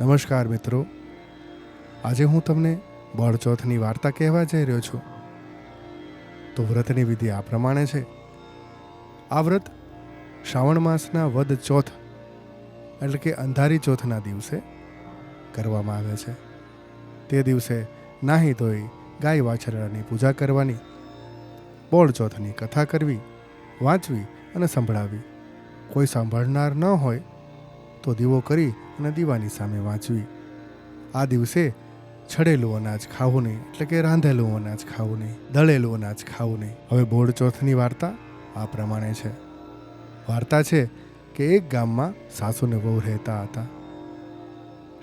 નમસ્કાર મિત્રો. આજે હું તમને બળચોથની વાર્તા કહેવા જઈ રહ્યો છું. તો વ્રતની વિધિ આ પ્રમાણે છે. આ વ્રત શ્રાવણ માસના વદ ચોથ એટલે કે અંધારી ચોથના દિવસે કરવામાં આવે છે. તે દિવસે નાહી ધોઈ ગાય વાછરડાની પૂજા કરવાની બોળચોથની કથા કરવી, વાંચવી અને સંભળાવી. કોઈ સાંભળનાર ન હોય તો દીવો કરી અને દીવાની સામે વાંચવી. આ દિવસે છડેલું અનાજ ખાવું નહીં, એટલે કે રાંધેલું અનાજ ખાવું નહીં, દળેલું અનાજ ખાવું નહીં. હવે બોર્ડ ચોથની વાર્તા આ પ્રમાણે છે. વાર્તા છે કે એક ગામમાં સાસુ ને વહુ રહેતા હતા.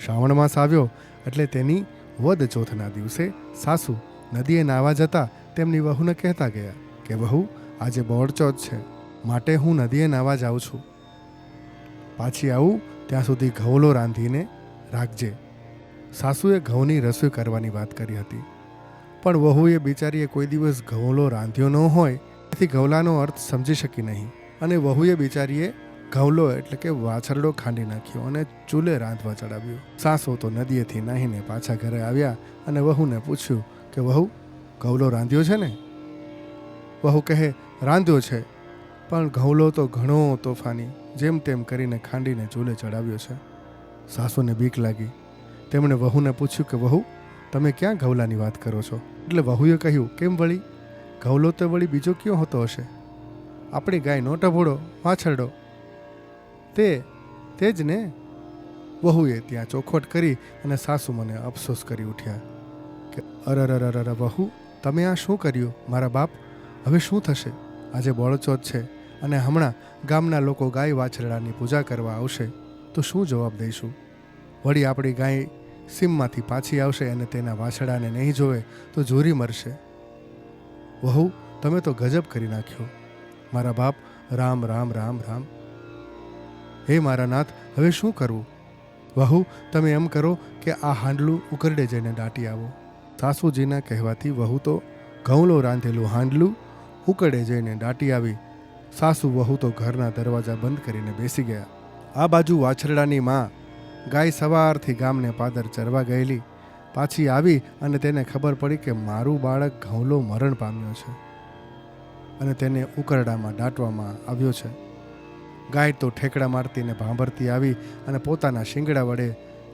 શ્રાવણ માસ આવ્યો એટલે તેની વદ ચોથના દિવસે સાસુ નદીએ નાવા જતા તેમની વહુને કહેતા ગયા કે, વહુ, આજે બોર્ડ ચોથ છે. માટે હું નદીએ નાવા જાઉં છું. પાછી આવું ત્યાં સુધી ઘઉલો રાંધીને રાખજે. સાસુએ ઘઉંની રસોઈ કરવાની વાત કરી હતી. પણ વહુએ બિચારીએ કોઈ દિવસ ઘઉલો રાંધ્યો ન હોય, તેથી ઘઉલાનો અર્થ સમજી શકી નહીં. અને વહુએ બિચારીએ ઘઉલો એટલે કે વાછરડો ખાંડી નાખ્યો અને ચૂલે રાંધવા ચડાવ્યો. સાસુ તો નદીએથી નાહીને પાછા ઘરે આવ્યા અને વહુને પૂછ્યું કે, વહુ, ઘઉલો રાંધ્યો છે ને? વહુ કહે, રાંધ્યો છે. પણ ઘઉલો તો ઘણો તોફાની, જેમ તેમ કરીને ખાંડીને ચૂલે ચડાવ્યો છે. સાસુને બીક લાગી. તેમણે વહુને પૂછ્યું કે, વહુ, તમે ક્યાં ઘઉલાની વાત કરો છો? એટલે વહુએ કહ્યું, કેમ વળી? ઘઉલો તો વળી બીજો કયો હોતો હશે? આપણી ગાય નો ટભોડો વાછરડો. તે તે જ ને? વહુએ ત્યાં ચોખવટ કરી અને સાસુ મને અફસોસ કરી ઉઠ્યા કે અરર વહુ, તમે આ શું કર્યું? મારા બાપ? હવે શું થશે? આજે બળચોથ છે. અને હમણાં ગામના લોકો ગાય વાછરડાની પૂજા કરવા આવશે, તો શું જવાબ દઈશું? વળી આપણી ગાય સીમમાંથી પાછી આવશે અને તેના વાછડાને નહીં જોવે, તો જોરી મરશે. વહુ, તમે તો ગજબ કરી નાખ્યો. મારા બાપ, રામ રામ રામ રામ. હે મારા નાથ, હવે શું કરવું? વહુ, તમે એમ કરો કે આ હાંડલું ઉકરડે જઈને દાટી આવો. સાસુજીના કહેવાથી વહુ તો ઘઉંલો રાંધેલું હાંડલું ઉકરડે જઈને દાટી આવી સાસુ વહુ તો ઘરના દરવાજા બંધ કરીને બેસી ગયા. આ બાજુ વાછરડાની માં ગાય સવારથી ગામને પાદર ચરવા ગયેલી. પાછી આવી અને તેને ખબર પડી કે મારું બાળક ઘઉંલો મરણ પામ્યો છે અને તેને ઉકરડામાં દાટવામાં આવ્યો છે. ગાય તો ઠેકડા મારતી ને ભાંભરતી આવી અને પોતાના શિંગડા વડે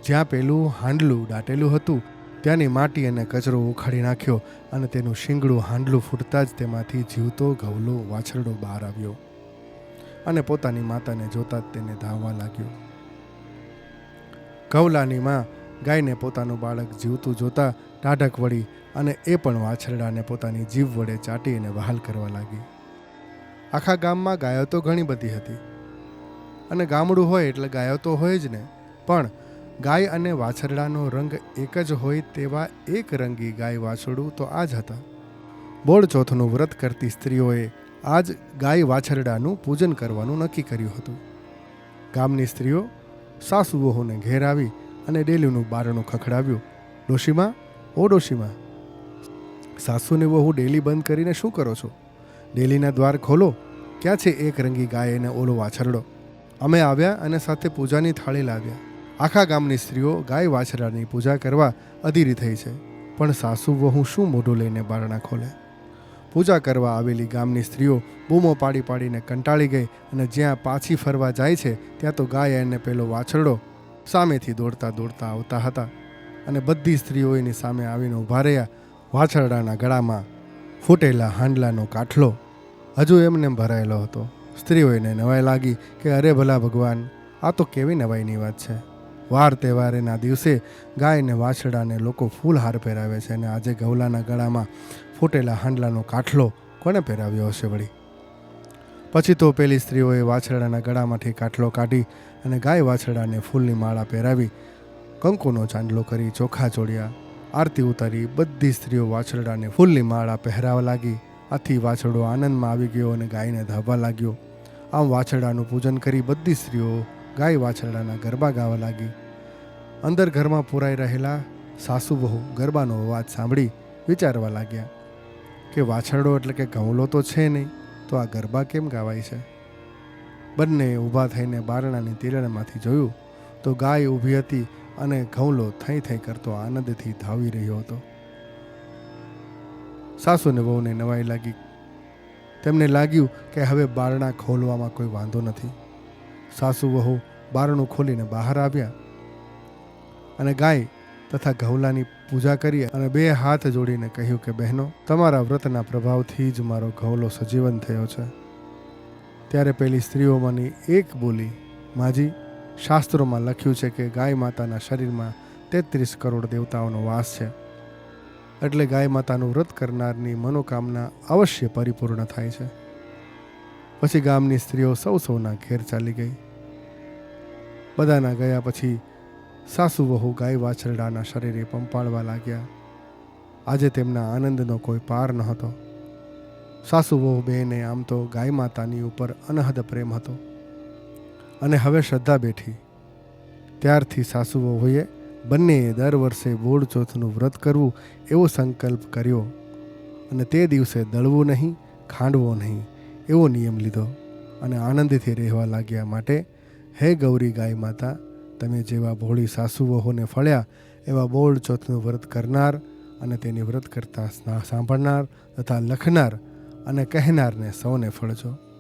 જ્યાં પેલું હાંડલું દાટેલું હતું ત્યાંની માટી અને કચરો ઉખાડી નાખ્યો અને તેનું શિંગડું હાંડલું ફૂટતા જ તેમાંથી જીવતો ઘવલો વાછરડો બહાર આવ્યો. અને પોતાની માતાને જોતા જ તેને ધાવવા લાગ્યો. ઘવલાની માં ગાયને પોતાનું બાળક જીવતું જોતા ટાઢક વળી અને એ પણ વાછરડાને પોતાની જીભ વડે ચાટી અને વહાલ કરવા લાગી. આખા ગામમાં ગાયો તો ઘણી બધી હતી. અને ગામડું હોય એટલે ગાયો તો હોય જ ને, પણ ગાય અને વાછરડાનો રંગ એક જ હોય તેવા એક રંગી ગાય વાછરડું તો આ જ હતા. બોળ ચોથનું વ્રત કરતી સ્ત્રીઓએ આજ ગાય વાછરડાનું પૂજન કરવાનું નક્કી કર્યું હતું. ગામની સ્ત્રીઓ સાસુ વહુને ઘેર આવી અને ડેલીનું બારણું ખખડાવ્યું. ડોશીમાં, ઓ ડોશીમાં, સાસુને વહુ ડેલી બંધ કરીને શું કરો છો? ડેલીના દ્વાર ખોલો, ક્યાં છે એક રંગી ગાય અને ઓલો વાછરડો? અમે આવ્યા અને સાથે પૂજાની થાળી લાવ્યા. આખા ગામની સ્ત્રીઓ ગાય વાછરાની પૂજા કરવા અધીરી થઈ છે. પણ સાસુ વહુ શું મોઢું લઈને બારણા ખોલે? પૂજા કરવા આવેલી ગામની સ્ત્રીઓ બૂમો પાડી પાડીને કંટાળી ગઈ અને જ્યાં પાછી ફરવા જાય છે, ત્યાં તો ગાય અને પેલો વાછરડો સામેથી દોડતા દોડતા આવતા હતા અને બધી સ્ત્રીઓ એની સામે આવીને ઊભા રહ્યા, વાછરડાના ગળામાં ફૂટેલા હાંડલાનો કાઠલો. હજુ એમને ભરાયેલો હતો. સ્ત્રીઓને નવાઈ લાગી કે અરે ભલા ભગવાન, આ તો કેવી નવાઈની વાત છે? વાર તહેવારેના દિવસે ગાયને વાછડાને લોકો ફૂલ હાર પહેરાવે છે અને આજે ગૌલાના ગળામાં ફૂટેલા હાંડલાનો કાઠલો કોને પહેરાવ્યો હશે વળી? પછી તો પેલી સ્ત્રીઓએ વાછરડાના ગળામાંથી કાઠલો કાઢી અને ગાય વાછરડાને ફૂલની માળા પહેરાવી કંકુનો ચાંદલો કરી ચોખા ચોળ્યા, આરતી ઉતારી, બધી સ્ત્રીઓ વાછરડાને ફૂલની માળા પહેરાવા લાગી. આથી વાછરડો આનંદમાં આવી ગયો અને ગાયને ધાવવા લાગ્યો. આમ વાછરડાનું પૂજન કરી બધી સ્ત્રીઓ ગાય વાછરડાના ગરબા ગાવા લાગી. અંદર ઘરમાં પુરાઈ રહેલા સાસુ વહુ ગરબાનો અવાજ સાંભળી વિચારવા લાગ્યા કે વાછરડો એટલે કે ઘઉલો તો છે નહીં, તો આ ગરબા કેમ ગાવાય છે? બંને ઊભા થઈને બારણાની તિરણમાંથી જોયું તો ગાય ઊભી હતી અને ઘઉંલો થઈ થઈ કરતો આનંદથી ધાવી રહ્યો હતો. સાસુને વહુને નવાઈ લાગી. તેમને લાગ્યું કે હવે બારણા ખોલવામાં કોઈ વાંધો નથી. સાસુ વહુ બારણું ખોલીને બહાર આવ્યા અને ગાય તથા ઘઉલાની પૂજા કરી અને બે હાથ જોડીને કહ્યું કે, બહેનો, તમારા વ્રતના પ્રભાવથી જ મારો ઘઉલો સજીવન થયો છે. ત્યારે પેલી સ્ત્રીઓમાંની એક બોલી, માજી, શાસ્ત્રોમાં લખ્યું છે કે ગાય માતાના શરીરમાં તેત્રીસ કરોડ દેવતાઓનો વાસ છે. એટલે ગાય માતાનું વ્રત કરનારની મનોકામના અવશ્ય પરિપૂર્ણ થાય છે. પછી ગામની સ્ત્રીઓ સૌ સૌના ઘેર ચાલી ગઈ. બધાના ગયા પછી સાસુ વહુ ગાય વાછરડાના શરીરે પંપાળવા લાગ્યા. આજે તેમના આનંદનો કોઈ પાર નહોતો. સાસુ વહુ બેને આમ તો ગાય માતાની ઉપર અનહદ પ્રેમ હતો અને હવે શ્રદ્ધા બેઠી. ત્યારથી સાસુ વહુએ બંનેએ દર વર્ષે બોડ ચોથનું વ્રત કરવું એવો સંકલ્પ કર્યો અને તે દિવસે દળવું નહીં, ખાંડવો નહીં એવો નિયમ લીધો અને આનંદથી રહેવા લાગ્યા માટે, હે ગૌરી ગાય માતા તમે જેવા ભોળી સાસુ ફળ્યા, એવા બોળ ચોથનું વ્રત કરનાર અને તેની વ્રત કરતા સાંભળનાર તથા લખનાર અને કહેનારને સૌને ફળજો.